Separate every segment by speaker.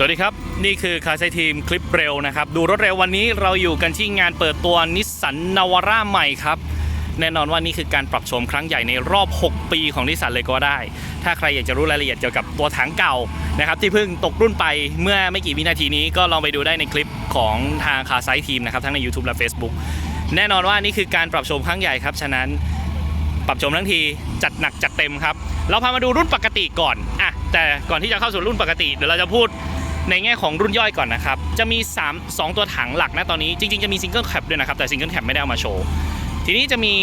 Speaker 1: สวัสดีครับ นี่คือคาไซทีมคลิปเร็วนะครับ ดูรถเร็ววันนี้เราอยู่กันที่งานเปิดตัวนิสสันนาวาร่าใหม่ครับ แน่นอนว่านี่คือการปรับโฉมครั้งใหญ่ในรอบ 6 ปีของนิสสันเลยก็ได้ ถ้าใครอยากจะรู้รายละเอียดเกี่ยวกับตัวถังเก่านะครับที่เพิ่งตกรุ่นไปเมื่อไม่กี่วินาทีนี้ก็ลองไปดูได้ในคลิปของทางคาไซทีมนะครับทั้งใน YouTube และ Facebook แน่นอนว่านี่คือการปรับโฉมครั้งใหญ่ครับฉะนั้นปรับโฉมทั้งทีจัดหนักจัดเต็มครับ เราพามาดูรุ่นปกติก่อนอะแต่ก่อนที่จะเข้าสู่รุ่นปกติ เดี๋ยวเราจะพูด ในแง่ของรุ่นย่อยก่อนนะครับ จะมี 3 2 ตัวถังหลักนะตอนนี้จริง ๆ จะมีซิงเกิลแคปด้วยนะครับ แต่ซิงเกิลแคปไม่ได้เอามาโชว์ ทีนี้จะมี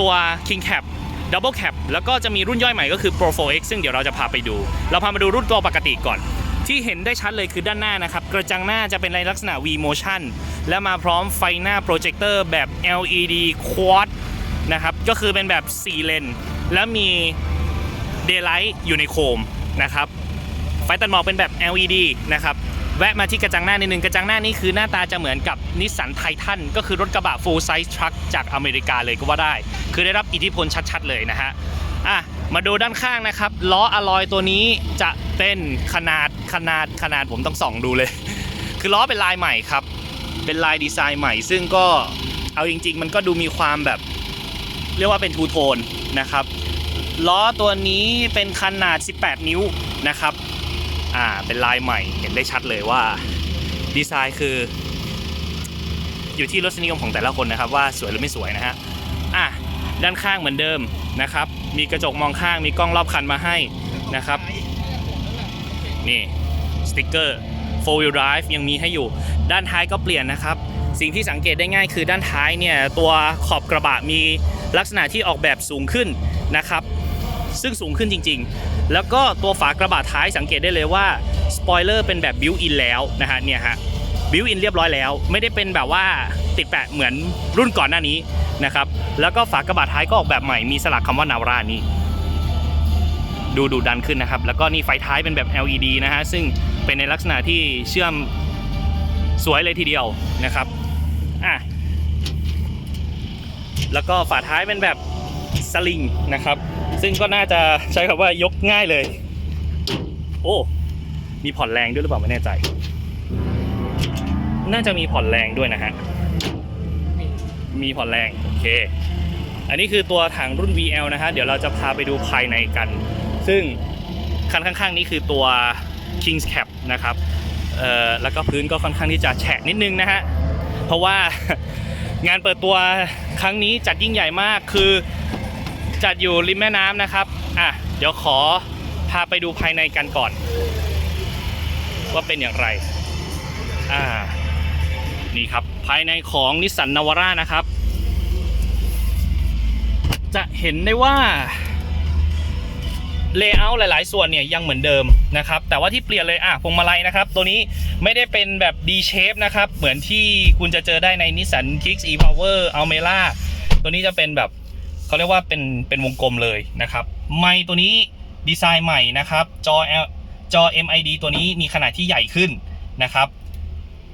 Speaker 1: ตัว King Cap Double Cap แล้วก็จะมีรุ่นย่อยใหม่ก็คือ Pro 4X ซึ่งเดี๋ยวเราจะพาไปดู เราพามาดูรุ่นตัวปกติก่อน ที่เห็นได้ชัดเลยคือด้านหน้านะครับ กระจังหน้าจะเป็นในลักษณะ V motion และมาพร้อมไฟหน้าโปรเจคเตอร์แบบ LED quad นะครับก็คือเป็นแบบ4เลน และมี Daylight อยู่ในโคมนะครับ ไฟตัดหมอกเป็นแบบ LED นะครับแวะมาที่กระจังหน้านิดนึงกระจังหน้านี่คือหน้าตาจะเหมือนกับนิสสันไททันก็คือรถกระบะ full size truck จากอเมริกาเลยก็ว่าได้ คือได้รับอิทธิพลชัดๆเลยนะฮะอะมาดูด้านข้างนะครับล้ออะลอยตัวนี้จะเป็นขนาดขนาดขนาดผมต้องส่องดูเลย คือล้อเป็นลายใหม่ครับ เป็นลายดีไซน์ใหม่ ซึ่งก็เอาจริง ๆ มันก็ดูมีความแบบ เรียกว่าเป็นทูโทนนะครับล้อตัวนี้เป็นขนาด 18 นิ้วนะครับ อ่าเป็นลายใหม่เห็นได้ชัดเลยว่าดีไซน์คือ อยู่ที่รสนิยมของแต่ละคนนะครับ ว่าสวยหรือไม่สวยนะฮะอะด้านข้างเหมือนเดิมนะครับ มีกระจกมองข้างมีกล้องรอบคันมาให้นะครับ นี่สติกเกอร์4 wheel drive ยังมีให้อยู่ ด้านท้ายก็เปลี่ยนนะครับ สิ่งที่สังเกตได้ง่ายคือด้านท้ายเนี่ยตัวขอบกระบะมีลักษณะที่ออกแบบสูงขึ้นนะครับ ซึ่งสูงขึ้นจริง ๆ แล้วก็ตัวฝากระบะท้ายสังเกตได้เลยว่าสปอยเลอร์เป็นแบบบิวอินแล้วนะฮะเนี่ยฮะบิวอินเรียบร้อยแล้ว ไม่ได้เป็นแบบว่าติดแปะเหมือนรุ่นก่อนหน้านี้นะครับแล้วก็ฝากระบะท้ายก็ออกแบบใหม่มีสลักคำว่านาวรานี่ดูดูดันขึ้นนะครับ แล้วก็นี่ไฟท้ายเป็นแบบ LED นะฮะซึ่งเป็นในลักษณะที่เชื่อมสวยเลยทีเดียวนะครับอะแล้วก็ฝาท้ายเป็นแบบสลิงนะครับ ซึ่งก็น่าจะใช้คำว่ายกง่ายเลย โอ้ มีผ่อนแรงด้วยหรือเปล่าไม่แน่ใจ น่าจะมีผ่อนแรงด้วยนะฮะ มีผ่อนแรง โอเค อันนี้คือตัวถังรุ่น VL นะฮะ เดี๋ยวเราจะพาไปดูภายในกัน ซึ่งคันข้างๆ นี้คือตัว King's Cap นะครับเอ่อแล้วก็พื้นก็ค่อนข้างที่จะแฉะนิดนึงนะฮะ เพราะว่างานเปิดตัวครั้งนี้จัดยิ่งใหญ่มากคือ จัดอยู่ริมแม่น้ำนะครับ อะ เดี๋ยวขอพาไปดูภายในกันก่อน ว่าเป็นอย่างไร อ่า นี่ครับ ภายในของนิสสันนาวาร่านะครับ จะเห็นได้ว่าเลเยอร์หลาย ๆ ส่วนเนี่ยยังเหมือนเดิมนะครับ แต่ว่าที่เปลี่ยนเลยอะพวงมาลัยนะครับ ตัวนี้ไม่ได้เป็นแบบ D shape นะครับ เหมือนที่คุณจะเจอได้ใน Nissan Kicks e-Power Almera ตัวนี้จะเป็นแบบ เขาเรียกว่าเป็นเป็นวงกลมเลยนะครับไมค์ตัวนี้ดีไซน์ใหม่นะครับจอ L จอ MID ตัวนี้มีขนาดที่ใหญ่ขึ้นนะครับ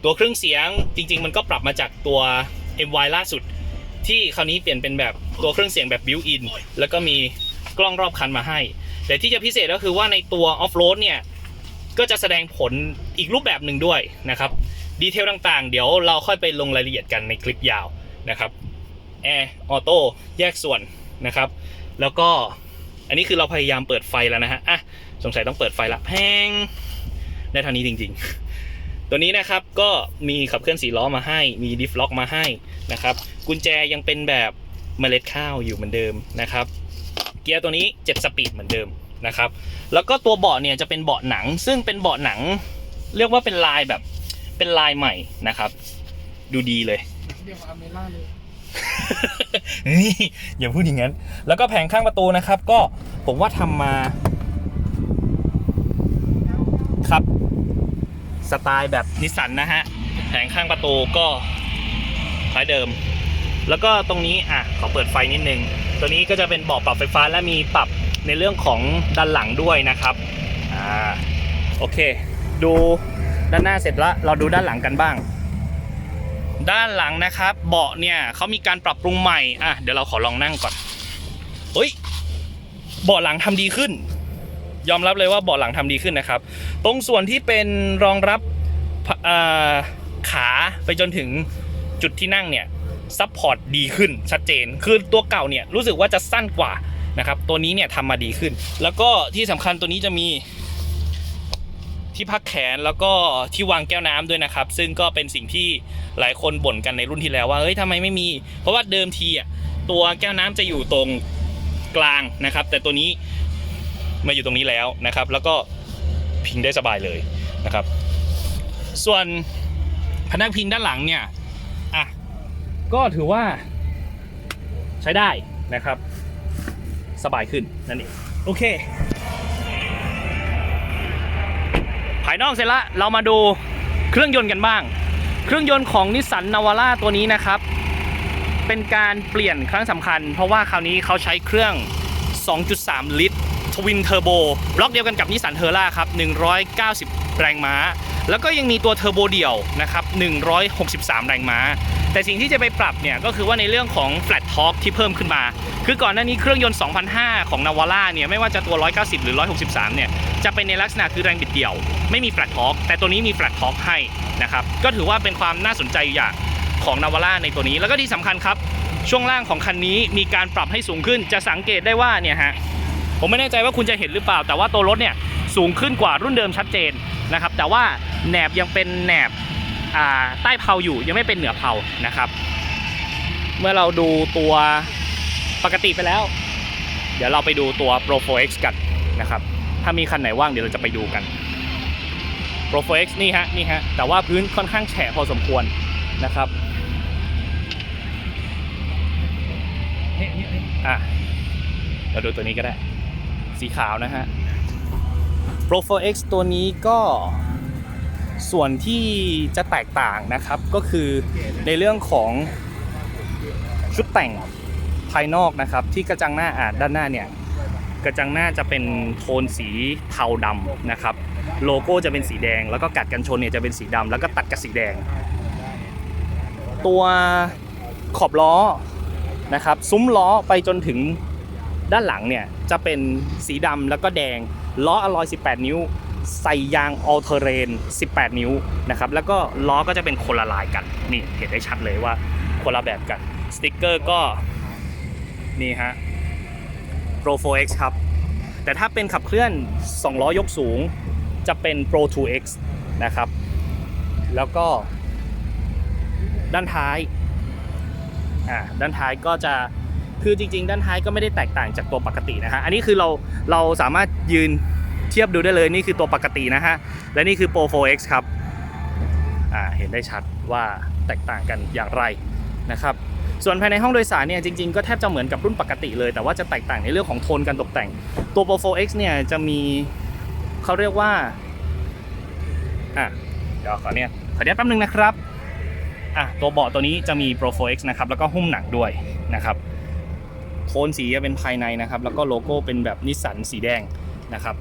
Speaker 1: ตัวเครื่องเสียงจริง ๆ มันก็ปรับมาจากตัว MY ล่าสุด ที่คราวนี้เปลี่ยนเป็นแบบตัวเครื่องเสียงแบบบิวอินแล้วก็มีกล้องรอบคันมาให้ แต่ที่จะพิเศษก็คือว่าในตัวออฟโรดเนี่ย ก็จะแสดงผลอีกรูปแบบหนึ่งด้วยนะครับ ดีเทลต่างๆ เดี๋ยวเราค่อยไปลงรายละเอียดกันในคลิปยาวนะครับ แอร์ออโต้แยกส่วนนะครับ แล้วก็อันนี้คือเราพยายามเปิดไฟแล้วนะฮะอะสงสัยต้องเปิดไฟละแพงได้เท่านี้จริง ๆ ตัวนี้นะครับก็มีขับเคลื่อนสีล้อมาให้ มีดิฟล็อกมาให้นะครับ กุญแจยังเป็นแบบเมล็ดข้าวอยู่เหมือนเดิมนะครับ เกียร์ตัวนี้ 7 สปีดเหมือนเดิมนะครับ แล้วก็ตัวเบาะเนี่ยจะเป็นเบาะหนัง ซึ่งเป็นเบาะหนัง เรียกว่าเป็นลายแบบเป็นลายใหม่นะครับ ดูดีเลย
Speaker 2: เรียกว่าอเมล่าเลย
Speaker 1: นี่อย่าพูดอย่างนั้น แล้วก็แผงข้างประตูนะครับ ก็ผมว่าทำมา ครับสไตล์แบบนิสสันนะฮะแผงข้างประตูก็คล้ายเดิม แล้วก็ตรงนี้อะขอเปิดไฟนิดนึง ตัวนี้ก็จะเป็นเบาะปรับไฟฟ้าและมีปรับในเรื่องของด้านหลังด้วยนะครับอ่าโอเค ดูด้านหน้าเสร็จแล้วเราดูด้านหลังกันบ้าง ด้านหลังนะครับ เบาะเนี่ยเขามีการปรับปรุงใหม่อะเดี๋ยวเราขอลองนั่งก่อนเฮ้ยเบาะหลังทำดีขึ้น ยอมรับเลยว่าเบาะหลังทำดีขึ้นนะครับ ตรงส่วนที่เป็นรองรับขาไปจนถึงจุดที่นั่งเนี่ยซัพพอร์ตดีขึ้นชัดเจน คือตัวเก่าเนี่ยรู้สึกว่าจะสั้นกว่านะครับตัวนี้เนี่ยทำมาดีขึ้น แล้วก็ที่สำคัญตัวนี้จะมี ที่พักแขนแล้วก็ที่วางแก้วน้ำด้วยนะครับ ซึ่งก็เป็นสิ่งที่หลายคนบ่นกันในรุ่นที่แล้วว่าเฮ้ยทำไมไม่มี เพราะว่าเดิมทีอะตัวแก้วน้ำจะอยู่ตรงกลางนะครับ แต่ตัวนี้มาอยู่ตรงนี้แล้วนะครับ แล้วก็พิงได้สบายเลยนะครับ ส่วนพนักพิงด้านหลังเนี่ยอะก็ถือว่าใช้ได้นะครับ สบายขึ้นนั่นเองโอเคายนอกเสร็จละเรามาดูเครื่องยนต์กันบ้าง เครื่องยนต์ของนิสสันนาวาร่าตัวนี้นะครับ เป็นการเปลี่ยนครั้งสำคัญ เพราะว่าคราวนี้เขาใช้เครื่อง 2.3 ลิตรทวินเทอร์โบบล็อกเดียวกันกับนิสสันเทอร่าครับ 190 แรงม้า แล้วก็ยังมีตัวเทอร์โบเดี่ยวนะครับ163 แรงม้า แต่สิ่งที่จะไปปรับเนี่ยก็คือว่าในเรื่องของ flat torque ที่เพิ่มขึ้นมา คือก่อนหน้านี้เครื่องยนต์2,500ของนาวาร่าเนี่ยไม่ว่าจะตัว 190 หรือ 163 เนี่ยจะเป็นในลักษณะคือแรงบิดเดี่ยว ไม่มี flat torque แต่ตัวนี้มี flat torque ให้นะครับก็ถือว่าเป็นความน่าสนใจอย่างของนาวาร่าในตัวนี้ แล้วก็ที่สำคัญครับช่วงล่างของคันนี้มีการปรับให้สูงขึ้น จะสังเกตได้ว่าเนี่ยฮะผมไม่แน่ใจว่าคุณจะเห็นหรือเปล่า แต่ว่าตัวรถเนี่ย สูงขึ้นกว่ารุ่นเดิมชัดเจนนะครับแต่ว่าแหนบยังเป็นแหนบใต้เพาอยู่ยังไม่เป็นเหนือเพานะครับ เมื่อเราดูตัวปกติไปแล้ว เดี๋ยวเราไปดูตัว Pro 4X กันนะครับถ้ามีคันไหนว่างเดี๋ยวเราจะไปดูกัน Pro 4X นี่ฮะนี่ฮะแต่ว่าพื้นค่อนข้างแฉะพอสมควรนะครับอะเราดูตัวนี้ก็ได้ สีขาวนะฮะ Pro 4X ตัวนี้ก็ส่วนที่จะแตกต่างนะครับก็คือในเรื่องของชุดแต่งภายนอกนะครับ ที่กระจังหน้าอาดด้านหน้าเนี่ยกระจังหน้าจะเป็นโทนสีเทาดำนะครับ โลโก้จะเป็นสีแดง แล้วก็กัดกันชนเนี่ยจะเป็นสีดำแล้วก็ตัดกับสีแดง ตัวขอบล้อนะครับ ซุ้มล้อไปจนถึงด้านหลังเนี่ยจะเป็นสีดำแล้วก็แดง ล้ออลอย 18 นิ้ว ใส่ยางออลเทเรน 18 นิ้วนะครับ แล้วก็ล้อก็จะเป็นคนละลายกัน นี่เห็นได้ชัดเลยว่าคนละแบบกัน สติกเกอร์ก็ นี่ฮะ Pro 4X ครับ แต่ถ้าเป็นขับเคลื่อน 2 ล้อยกสูง จะเป็น Pro 2X นะครับ แล้วก็ ด้านท้าย อ่า ด้านท้ายก็จะ คือจริง ๆ ด้านท้ายก็ไม่ได้แตกต่างจากตัวปกตินะฮะอันนี้คือเราเราสามารถยืนเทียบดูได้เลยนี่คือตัวปกตินะฮะและนี่คือ Pro 4X ครับอ่าเห็นได้ชัดว่าแตกต่างกันอย่างไรนะครับส่วนภายในห้องโดยสารเนี่ยจริงๆก็แทบจะเหมือนกับรุ่นปกติเลย แต่ว่าจะแตกต่างในเรื่องของโทนการตกแต่ง ตัว Pro 4X เนี่ยจะมีเขาเรียกว่าอะเดี๋ยวขอเนี่ยขอเนี้ยแป๊บนึงนะครับอะตัวเบาะตัวนี้จะมี Pro 4X นะครับแล้วก็หุ้มหนังด้วยนะครับ โทนสีจะเป็นภายในนะครับ แล้วก็โลโก้เป็นแบบนิสสันสีแดงนะครับ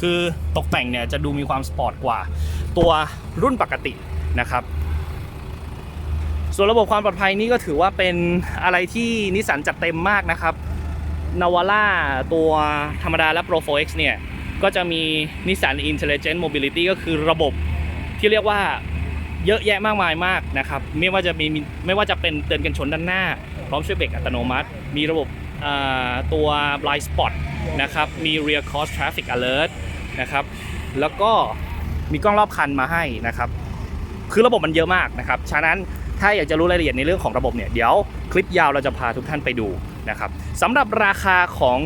Speaker 1: คือตกแต่งเนี่ยจะดูมีความสปอร์ตกว่า ตัวรุ่นปกตินะครับ ส่วนระบบความปลอดภัยนี่ก็ถือว่าเป็นอะไรที่นิสสันจัดเต็มมากนะครับนาวาร่าตัวธรรมดาและ Pro 4X เนี่ย ก็จะมี Nissan Intelligent Mobility ก็คือระบบที่เรียกว่าเยอะแยะมากมายมากนะครับ ไม่ว่าจะมีไม่ว่าจะเป็นเตือนกันชนด้านหน้า พร้อมช่วยเบรกอัตโนมัติ มีระบบ ตัว blind spot นะครับ มี rear cross traffic alert นะครับ แล้วก็มีกล้องรอบคันมาให้นะครับ คือระบบมันเยอะมากนะครับ ฉะนั้นถ้าอยากจะรู้รายละเอียดในเรื่องของระบบเนี่ย เดี๋ยวคลิปยาวเราจะพาทุกท่านไปดูนะครับสำหรับราคาของ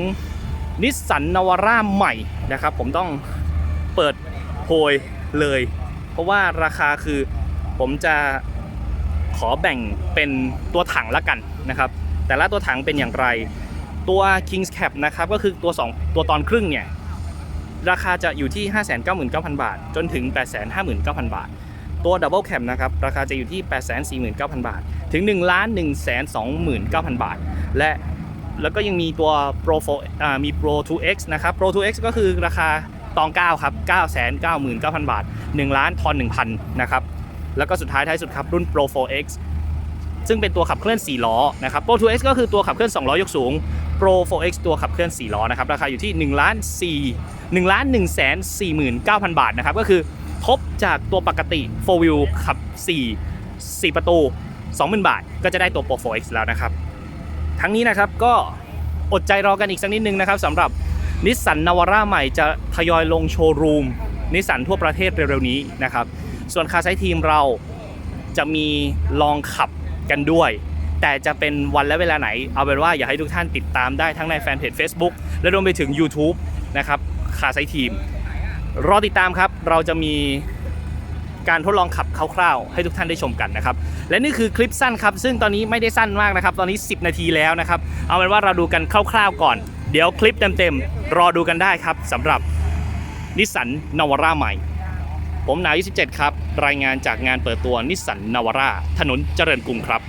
Speaker 1: นิสสันนาวาร่าใหม่นะครับ ผมต้องเปิดโพยเลย เพราะว่าราคาคือผมจะขอแบ่งเป็นตัวถังละกันนะครับ แต่ละตัวถังเป็นอย่างไร ตัว Kings Cap นะครับก็คือตัว 2 ตัวตอนครึ่งเนี่ยราคาจะอยู่ที่ 599,000 บาท จนถึง 859,000 บาท ตัว Double Cab นะครับราคาจะอยู่ที่ 849,000 บาท ถึง 1 1 29,000 บาท และแล้วก็ยังมีตัว Pro 4อ่ามี Pro 2X นะครับ Pro 2X ก็คือราคาตอง 9 ครับ 999,000 บาท 1 ล้านทอน1,000 นะครับ แล้วก็สุดท้ายท้ายสุดครับ รุ่น Pro 4X ซึ่งเป็นตัวขับเคลื่อน 4 ล้อนะครับ Pro 2X ก็คือตัวขับเคลื่อน 2 ล้อยกสูง Pro 4X ตัวขับเคลื่อน 4 ล้อนะครับ ราคาอยู่ที่1ล้าน4 1ล้าน1แสน49,000 บาทนะครับ ก็คือทบจากตัวปกติ 4 wheel ขับ 4 4 ประตู 20,000 บาท ก็จะได้ตัว Pro 4X แล้วนะครับ ทั้งนี้นะครับก็อดใจรอกันอีกสักนิดนึงนะครับสำหรับนิสสันนาวาร่าใหม่จะทยอยลงโชว์รูมนิสสันทั่วประเทศเร็วๆนี้นะครับ ส่วนคาไซทีมเราจะมีลองขับ กันด้วย แต่จะเป็นวันและเวลาไหน เอาเป็นว่าอยากให้ทุกท่านติดตามได้ทั้งในแฟนเพจ Facebook และรวมไปถึง YouTube นะครับคาไซทีม รอติดตามครับเราจะมีการทดลองขับคร่าวๆ ให้ทุกท่านได้ชมกันนะครับ และนี่คือคลิปสั้นครับ ซึ่งตอนนี้ไม่ได้สั้นมากนะครับ ตอนนี้ 10 นาทีแล้วนะครับ เอาเป็นว่าเราดูกันคร่าวๆก่อน เดี๋ยวคลิปเต็มๆ รอดูกันได้ครับสำหรับนิสสันนาวาร่าใหม่ ผมหนาว27ครับ รายงานจากงานเปิดตัวนิสสันนาวาร่าถนนเจริญกรุงครับ